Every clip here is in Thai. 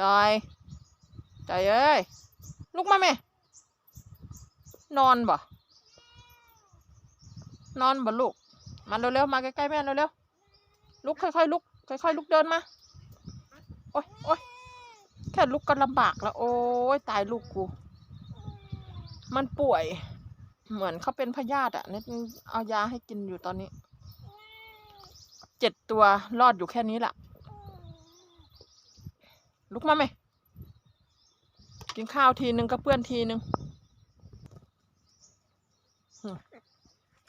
จอยจอยเอ้ยลุกมาแม่ นอนบ่ นอนบ่ลูก มาเร็วๆมาใกล้ๆแม่เร็วๆลุกค่อยๆลุกค่อยๆลุกเดินมา โอ๊ยโอ๊ยแค่ลุกก็ลำบากแล้ว โอ้ยตายลูกกู มันป่วย เหมือนเขาเป็นพยาธิอะนี่เอายาให้กินอยู่ตอนนี้ เจ็ดตัวรอดอยู่แค่นี้แหละ ลุกมาไหม กินข้าวทีนึงก็เปื้อนทีนึง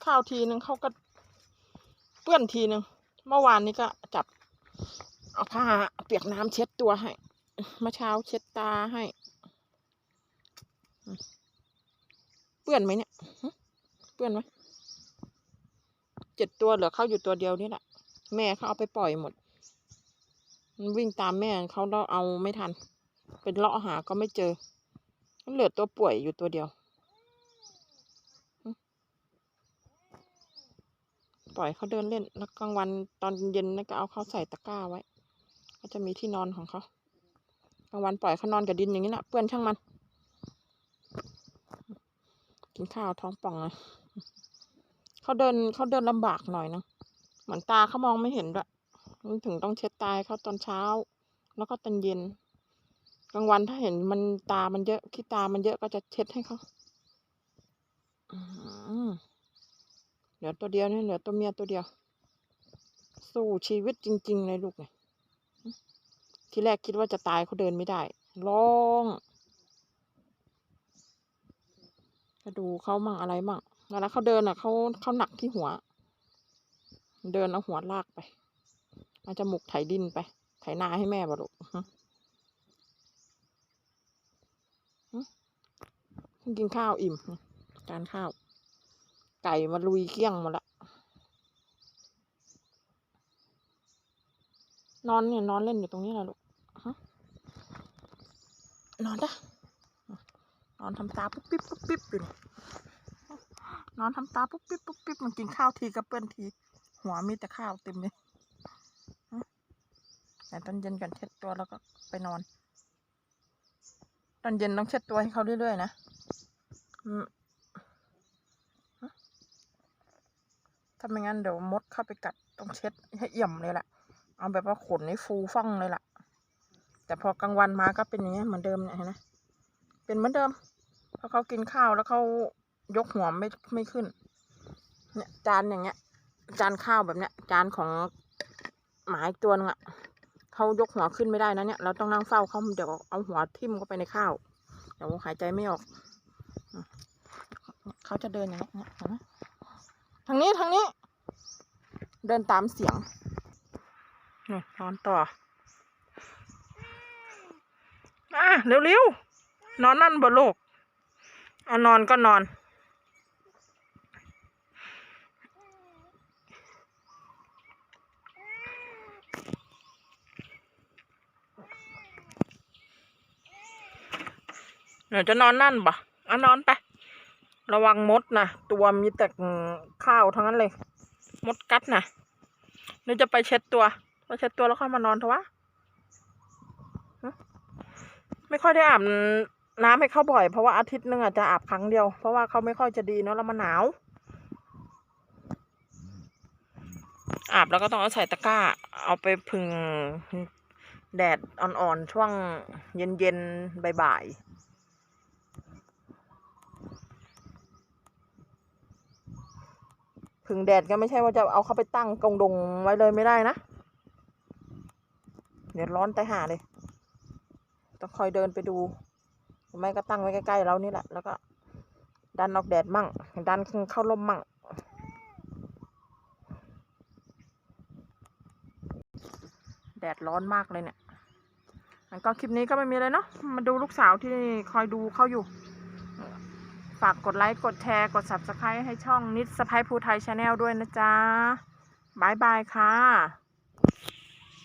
ข้าวทีนึงเขาก็เปื้อนทีนึง เมื่อวานนี้ก็จับ เอาผ้าเปียกน้ำเช็ดตัวให้ เมื่อเช้าเช็ดตาให้ เปื้อนไหมเนี่ย เปื้อนไหมเจ็ดตัวเหลือเขาอยู่ตัวเดียวนี่แหละ แม่เขาเอาไปปล่อยหมด มันวิ่งตามแม่เขาเราเอาไม่ทัน เป็นเลาะหาก็ไม่เจอ เหลือตัวป่วยอยู่ตัวเดียว ปล่อยเขาเดินเล่น แล้วกลางวันตอนเย็นนก็เอาเขาใส่ตะกร้าไว้ ก็จะมีที่นอนของเขากลางวันปล่อยเขานอนกับดินอย่างนี้นะเปื้อนช่างมัน กินข้าวท้องป่องเลยเขาเดินเขาเดินลำบากหน่อยนะ เหมือนตาเขามองไม่เห็นด้วย มันถึงต้องเช็ดตาให้เขาตอนเช้า แล้วก็ตอนเย็น กลางวันถ้าเห็นมันตามันเยอะขี้ตามันเยอะก็จะเช็ดให้เขาเหลือตัวเดียวนี่เหลือตัวเมียตัวเดียว สู้ชีวิตจริง ๆ เลยลูกเนี่ยที่แรกคิดว่าจะตายเขาเดินไม่ได้ร้องก็ดูเขามั่งอะไรมั่งเวลาเขาเดินอะเขาเขาหนักที่หัว เดินเอาหัวลากไป อาจมูกไถดินไป ไถนาให้แม่บ่ลูกฮะเพิ่งกินข้าวอิ่มจานข้าว ไก่มาลุยเกลี้ยงมดละ นอนเนี่ยนอนเล่นอยู่ตรงนี้แหละลูกฮะนอนจ้ะนอนทำตาปุ๊บปิ๊บปุ๊บปิ๊บอยู่นี่นอนทำตาปุ๊บปิ๊บปุ๊บปิ๊บมันกินข้าวทีกับเปื้อนที หัวมีแต่ข้าวเต็มเลย แต่ตอนเย็นกันเช็ดตัวแล้วก็ไปนอน ตอนเย็นต้องเช็ดตัวให้เขาเรื่อยๆนะถ้าไม่งั้นเดี๋ยวมดเข้าไปกัดต้องเช็ดให้เอี่ยมเลยแหละเอาแบบว่าขนให้ฟูฟ่องเลยล่ะ แต่พอกลางวันมาก็เป็นอย่างเงี้ยเหมือนเดิมเนี่ยนไหมเป็นเหมือนเดิมเพราะเขากินข้าวแล้วเขายกหัวไม่ไม่ขึ้น เนี่ยจานอย่างเงี้ย จานข้าวแบบเนี้ย จานของหมาอีกตัวนึงอะ เขายกหัวขึ้นไม่ได้นะเนี่ย เราต้องนั่งเฝ้าเขาเดี๋ยวเอาหัวทิ่มเข้าไปในข้าวเดี๋ยวหายใจไม่ออก เขาจะเดินอย่างเงี้ยเนี่ยเห็นไหมทางนี้ทางนี้ เดินตามเสียงนี่นอนต่ออะเร็วๆนอนนั่นบ่โลกเอานอนก็นอน เดี๋ยวจะนอนนั่นปะเอานอนไป ระวังมดนะตัวมีแต่ข้าวทั้งนั้นเลย มดกัดนะเดี๋ยวจะไปเช็ดตัวพอเช็ดตัวแล้วค่อยมานอนเถอะวะไม่ค่อยได้อาบน้ำให้เขาบ่อยเพราะว่าอาทิตย์หนึงอาจจะอาบครั้งเดียว เพราะว่าเขาไม่ค่อยจะดีเนาะแล้วมันหนาว อาบแล้วก็ต้องเอาใส่ตะกร้า เอาไปพึ่งแดดอ่อนๆช่วงเย็นๆบ่ายๆ พึ่งแดดก็ไม่ใช่ว่าจะเอาเข้าไปตั้งกงดงไว้เลยไม่ได้นะเดี๋ยวร้อนตายห่าเลย ต้องคอยเดินไปดูไม่ก็ตั้งไว้ใกล้ๆเรานี่แหละ แล้วก็ดันออกแดดมั่ง ดันเข้าร่มมั่ง แดดร้อนมากเลยเนี่ยแล้วก็คลิปนี้ก็ไม่มีเลยเนาะ มาดูลูกสาวที่คอยดูเขาอยู่ ฝากกดไลค์ กดแชร์ กด subscribe ให้ช่องนิดสไปภูไทยชาแนลด้วยนะจ๊ะบายบายค่ะ